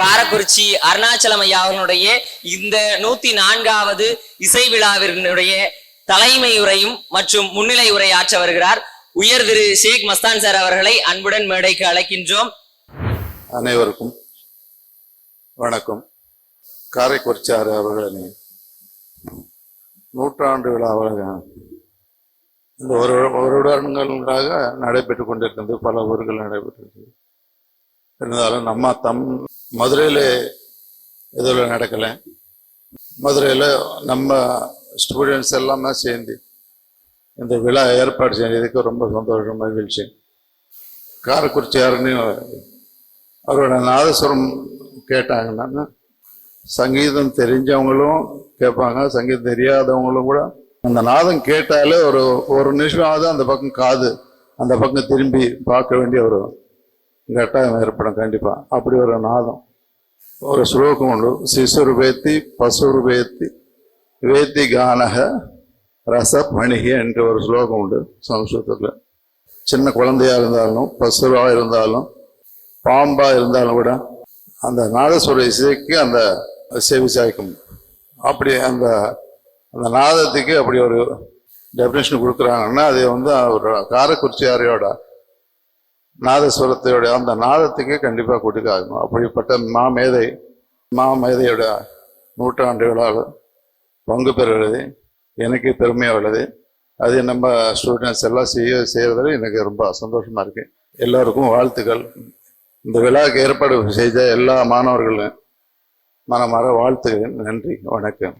காரக்குறிச்சி அருணாச்சலம் ஐயா அவர்களுடைய இந்த நூத்தி நான்காவது இசை விழாவினுடைய தலைமை உரையும் மற்றும் முன்னிலை உரை ஆற்ற வருகிறார். உயர் திரு ஷேக் மஸ்தான் சார் அவர்களை அன்புடன் மேடைக்கு அழைக்கின்றோம். அனைவருக்கும் வணக்கம். காரைக்குறிச்சாறு அவர்களின் நூற்றாண்டு விழாவாக இந்த ஒரு வருடங்களாக நடைபெற்று கொண்டிருக்கிறது. பல ஊர்கள் நடைபெற்றிருக்கு இருந்தாலும் நம்ம தம் மதுரையில் இதில் நடக்கலை. மதுரையில் நம்ம ஸ்டூடெண்ட்ஸ் எல்லாமே சேர்ந்து இந்த விழா ஏற்பாடு செஞ்சதுக்கு ரொம்ப சந்தோஷம் மகிழ்ச்சி. காரைக்குறிச்சி யாருன்னு அவரோட நாதஸ்வரம் கேட்டாங்கன்னா சங்கீதம் தெரிஞ்சவங்களும் கேட்பாங்க சங்கீதம் தெரியாதவங்களும் கூட. அந்த நாதம் கேட்டாலே ஒரு ஒரு நிமிஷமாவது அந்த பக்கம் காது. அந்த பக்கம் திரும்பி பார்க்க வேண்டிய ஒரு கட்டாயம் ஏற்படும் கண்டிப்பாக அப்படி ஒரு நாதம். ஒரு ஸ்லோகம் உண்டு. சிசுர் வேத்தி பசுர் வேத்தி வேத்தி கானக ரச பணிகி என்ற ஒரு ஸ்லோகம் உண்டு சம்ஸ்கிருதத்தில். சின்ன குழந்தையாக இருந்தாலும் பசுராக இருந்தாலும் பாம்பாக இருந்தாலும் கூட அந்த நாதஸ்வர இசைக்கு அந்த செவி சாய்க்கும். அப்படி அந்த அந்த நாதத்துக்கு அப்படி ஒரு டெஃபினேஷன் கொடுக்குறாங்கன்னா அது வந்து ஒரு காரக்குறிச்சியாரையோட நாதஸ்வரத்தையுடைய அந்த நாதத்துக்கு கண்டிப்பாக கொடுக்காகும் அப்படிப்பட்ட மாமேதை மாமேதையோட நூற்றாண்டு விழாவில் பங்கு பெறுகிறது. எனக்கு பெருமையாக உள்ளது. அது நம்ம ஸ்டூடெண்ட்ஸ் எல்லாம் செய்ய செய்கிறதுல எனக்கு ரொம்ப சந்தோஷமாக இருக்குது எல்லோருக்கும் வாழ்த்துக்கள். இந்த விழாவுக்கு ஏற்பாடு செய்த எல்லா மாணவர்களும் மனமாற வாழ்த்துகிறேன் நன்றி. வணக்கம்.